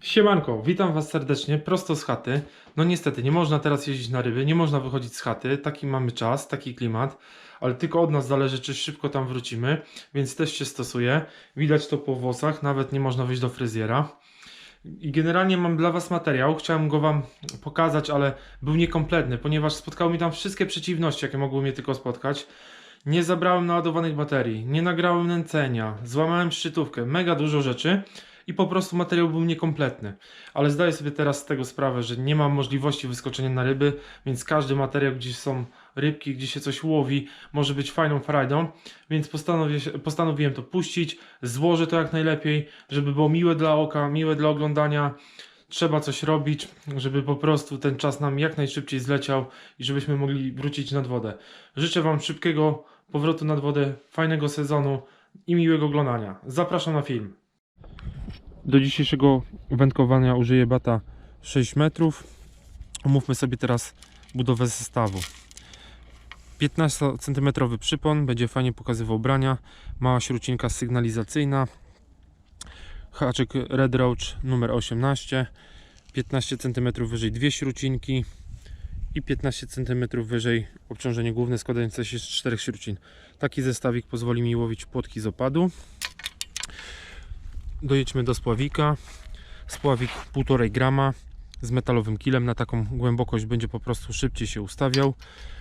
Siemanko, witam Was serdecznie, prosto z chaty. No niestety, nie można teraz jeździć na ryby, nie można wychodzić z chaty, taki mamy czas, taki klimat, ale tylko od nas zależy, czy szybko tam wrócimy, więc też się stosuje. Widać to po włosach, nawet nie można wyjść do fryzjera. I generalnie mam dla Was materiał, chciałem go Wam pokazać, ale był niekompletny, ponieważ spotkały mi tam wszystkie przeciwności, jakie mogły mnie tylko spotkać. Nie zabrałem naładowanych baterii, nie nagrałem nęcenia, złamałem szczytówkę, mega dużo rzeczy i po prostu materiał był niekompletny. Ale zdaję sobie teraz z tego sprawę, że nie mam możliwości wyskoczenia na ryby, więc każdy materiał, gdzie są rybki, gdzie się coś łowi, może być fajną frajdą, więc postanowiłem to puścić, złożę to jak najlepiej, żeby było miłe dla oka, miłe dla oglądania. Trzeba coś robić, żeby po prostu ten czas nam jak najszybciej zleciał i żebyśmy mogli wrócić nad wodę. Życzę Wam szybkiego powrotu nad wodę, fajnego sezonu i miłego oglądania. Zapraszam na film. Do dzisiejszego wędkowania użyję bata 6 metrów. Omówmy sobie teraz budowę zestawu. 15 cm przypon, będzie fajnie pokazywał brania. Mała śrucinka sygnalizacyjna. Haczyk Red Roach numer 18. 15 cm wyżej dwie śrucinki i 15 cm wyżej obciążenie główne składające się z czterech śrucin. Taki zestawik pozwoli mi łowić płotki z opadu. Dojedźmy do spławika. Spławik 1,5 grama z metalowym kilem. Na taką głębokość będzie po prostu szybciej się ustawiał.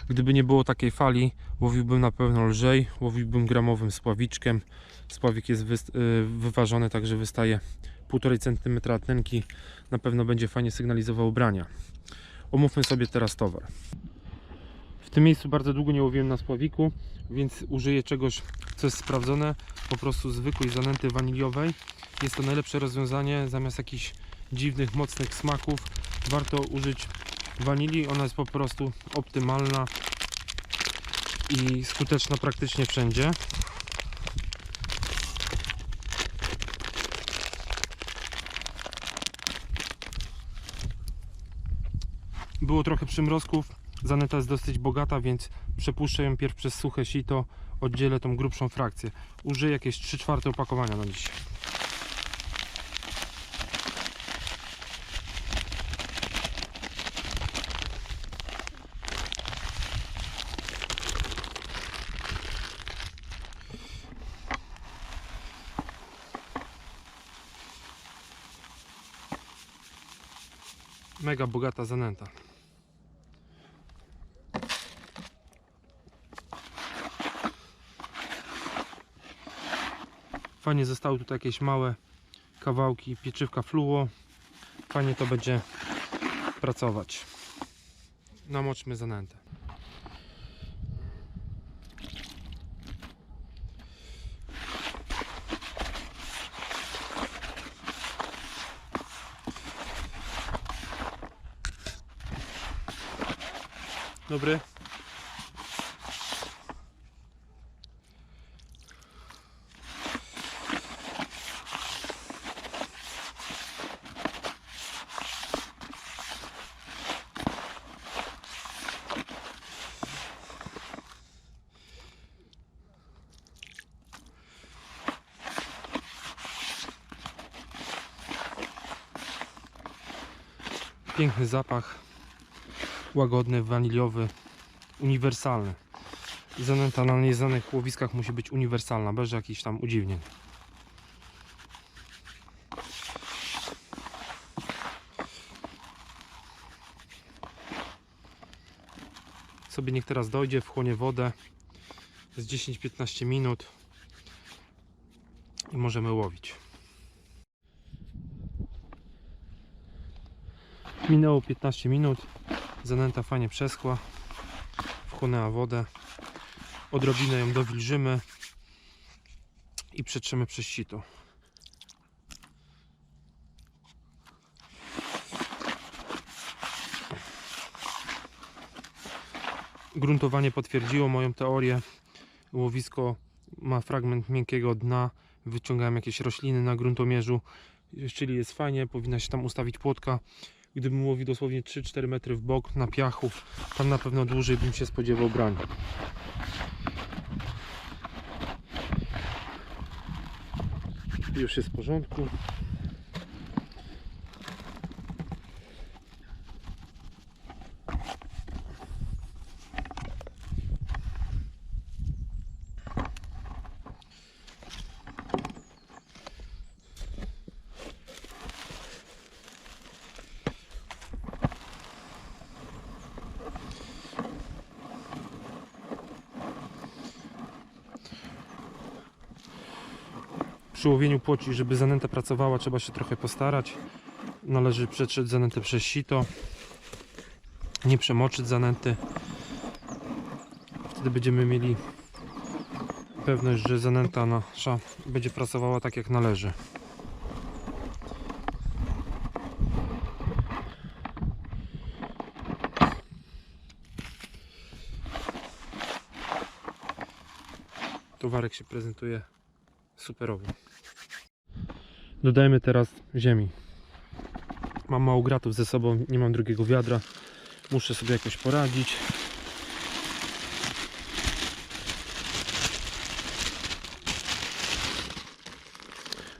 Gdyby nie było takiej fali, łowiłbym na pewno lżej. Łowiłbym gramowym spławiczkiem. Spławik jest y, wyważony, także wystaje 1,5 cm tynki. Na pewno będzie fajnie sygnalizował brania. Omówmy sobie teraz towar. Tym miejscu bardzo długo nie łowiłem na spławiku, więc użyję czegoś, co jest sprawdzone, po prostu zwykłej zanęty waniliowej. Jest to najlepsze rozwiązanie, zamiast jakichś dziwnych, mocnych smaków warto użyć wanilii, ona jest po prostu optymalna i skuteczna praktycznie wszędzie. Było trochę przymrozków, zanęta jest dosyć bogata, więc przepuszczę ją pierw przez suche sito, oddzielę tą grubszą frakcję. Użyję jakieś 3 czwarte opakowania na dziś. Mega bogata zanęta. Fajnie zostały tutaj jakieś małe kawałki pieczywka fluo. Fajnie to będzie pracować. Namoczmy zanętę. Dobry. Piękny zapach, łagodny, waniliowy, uniwersalny. Zanęta na nieznanych łowiskach musi być uniwersalna, bez jakichś tam udziwnień. Sobie niech teraz dojdzie, wchłonie wodę z 10-15 minut i możemy łowić. Minęło 15 minut, zanęta fajnie przeschła, wchłonęła wodę, odrobinę ją dowilżymy i przetrzemy przez sito. Gruntowanie potwierdziło moją teorię. Łowisko ma fragment miękkiego dna. Wyciągałem jakieś rośliny na gruntomierzu, czyli jest fajnie, powinna się tam ustawić płotka. Gdybym łowił dosłownie 3-4 metry w bok na piachu, tam na pewno dłużej bym się spodziewał brania. Już jest w porządku. Przy łowieniu płoci, żeby zanęta pracowała, trzeba się trochę postarać. Należy przetrzeć zanętę przez sito. Nie przemoczyć zanęty. Wtedy będziemy mieli pewność, że zanęta nasza będzie pracowała tak jak należy. Towarek się prezentuje superowo. Dodajemy teraz ziemi. Mam mało gratów ze sobą, nie mam drugiego wiadra. Muszę sobie jakoś poradzić.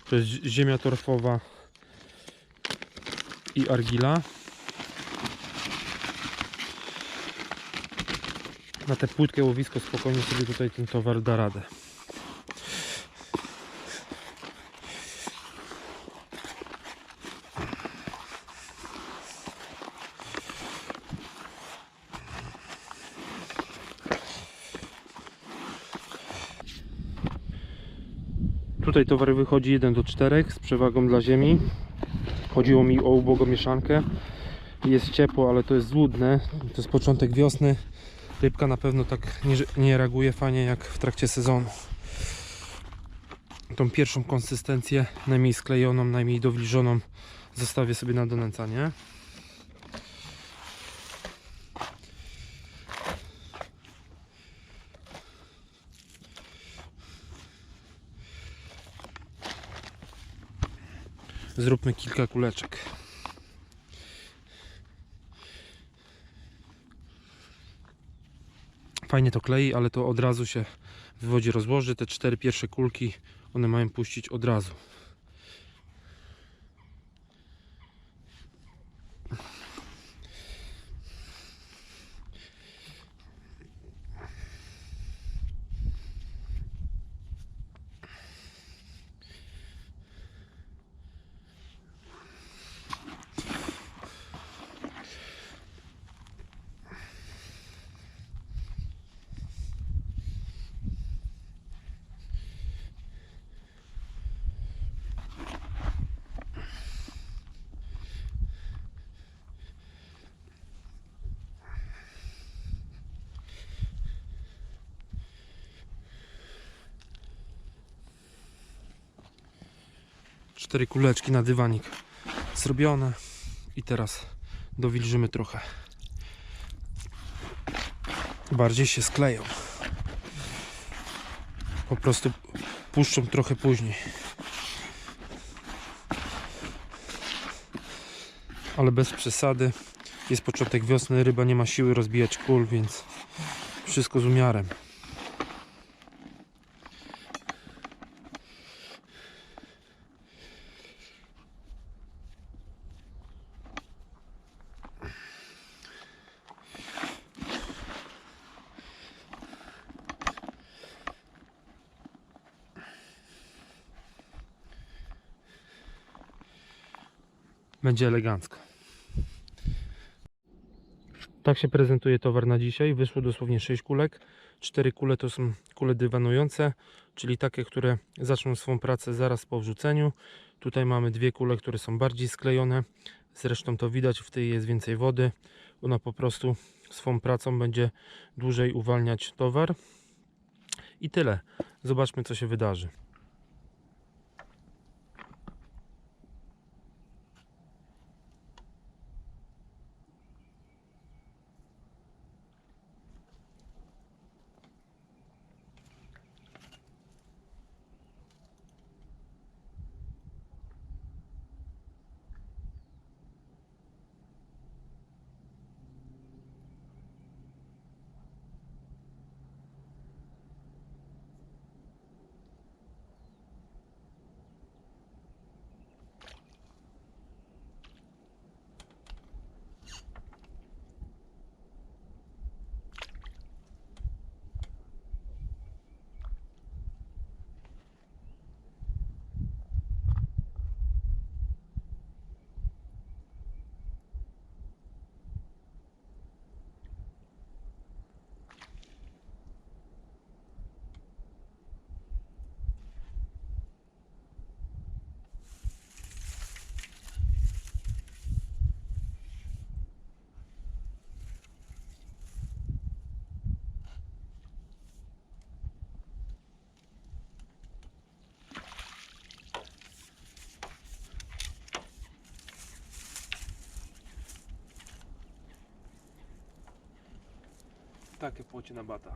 To jest ziemia torfowa i argila. Na te płytkie łowisko spokojnie sobie tutaj ten towar da radę. Tutaj towar wychodzi 1 do 4 z przewagą dla ziemi. Chodziło mi o ubogą mieszankę. Jest ciepło, ale to jest złudne. To jest początek wiosny. Rybka na pewno tak nie, nie reaguje fajnie jak w trakcie sezonu. Tą pierwszą konsystencję, najmniej sklejoną, najmniej dowilżoną, zostawię sobie na donęcanie. Zróbmy kilka kuleczek. Fajnie to klei, ale to od razu się w wodzie rozłoży. Te cztery pierwsze kulki, one mają puścić od razu. Cztery kuleczki na dywanik zrobione. I teraz dowilżymy trochę. Bardziej się skleją. Po prostu puszczą trochę później. Ale bez przesady. Jest początek wiosny, ryba nie ma siły rozbijać kul, więc wszystko z umiarem. Będzie elegancko. Tak się prezentuje towar na dzisiaj. Wyszło dosłownie 6 kulek. 4 kule to są kule dywanujące, czyli takie, które zaczną swą pracę zaraz po wrzuceniu. Tutaj mamy dwie kule, które są bardziej sklejone. Zresztą to widać, w tej jest więcej wody. Ona po prostu swą pracą będzie dłużej uwalniać towar. I tyle. Zobaczmy, co się wydarzy. Takie płocie na bata.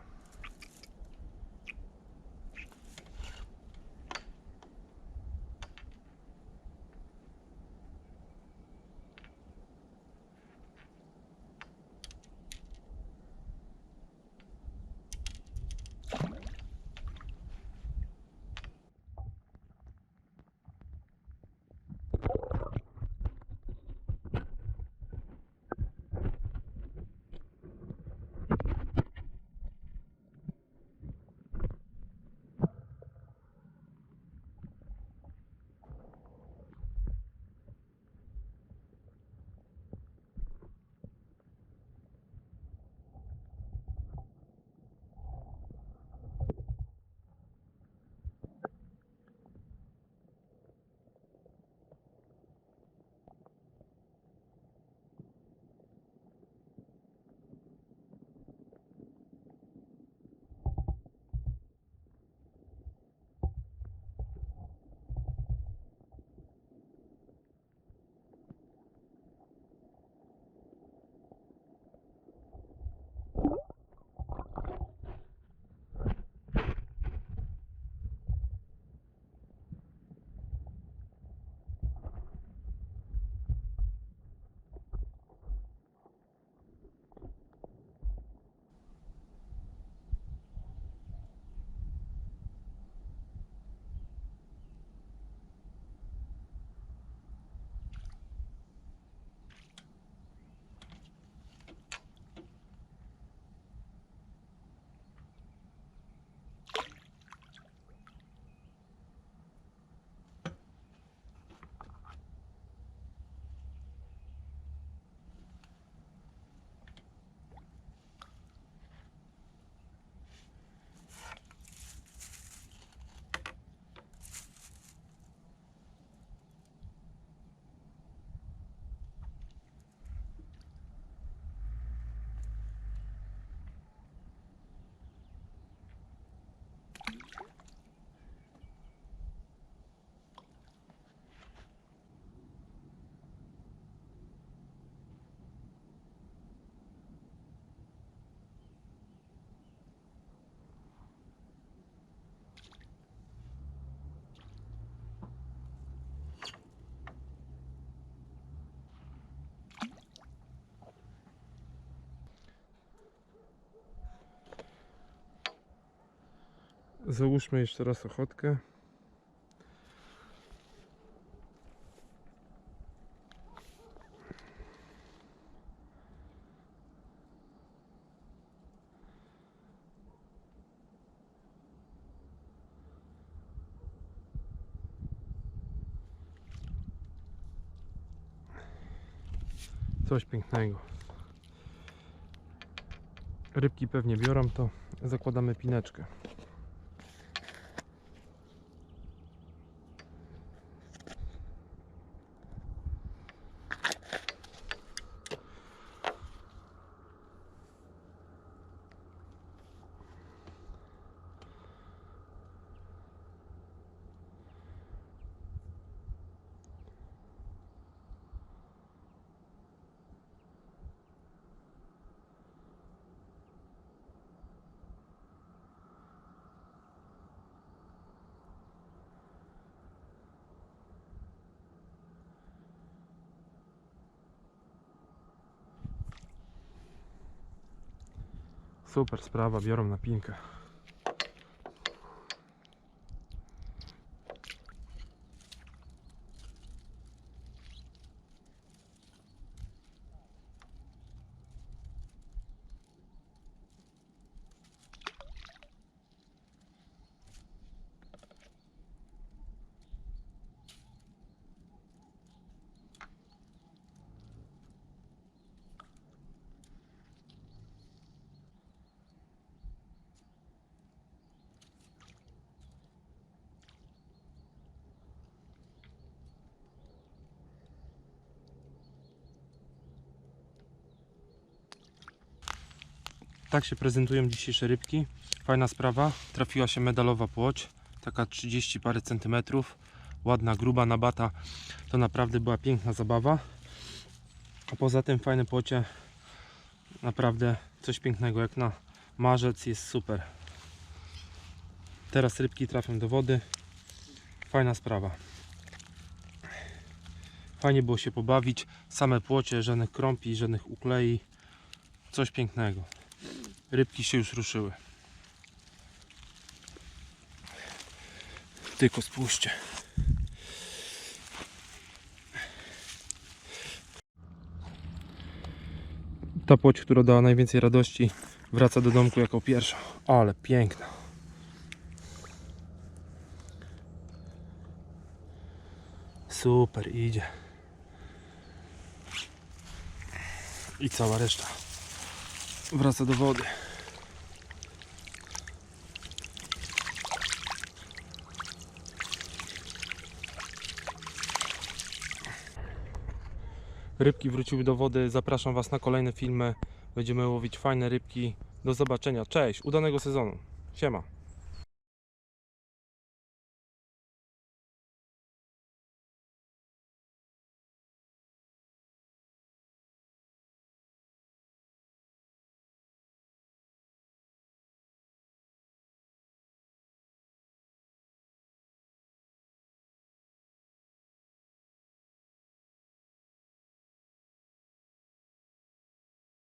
Załóżmy jeszcze raz ochotkę. Coś pięknego. Rybki pewnie biorą to. Zakładamy pineczkę. Super sprawa, biorą na pinkę. Tak się prezentują dzisiejsze rybki. Fajna sprawa. Trafiła się medalowa płoć. Taka 30 parę centymetrów. Ładna, gruba nabata. To naprawdę była piękna zabawa. A poza tym fajne płocie. Naprawdę coś pięknego jak na Marzec jest super. Teraz rybki trafią do wody. Fajna sprawa. Fajnie było się pobawić. Same płocie, żadnych krąpi, żadnych uklei. Coś pięknego. Rybki się już ruszyły. Tylko spójrzcie. Ta płoć, która dała najwięcej radości, wraca do domku jako pierwsza. Ale piękna. Super, idzie. I cała reszta wraca do wody. Rybki wróciły do wody. Zapraszam Was na kolejne filmy. Będziemy łowić fajne rybki. Do zobaczenia. Cześć, udanego sezonu. Siema.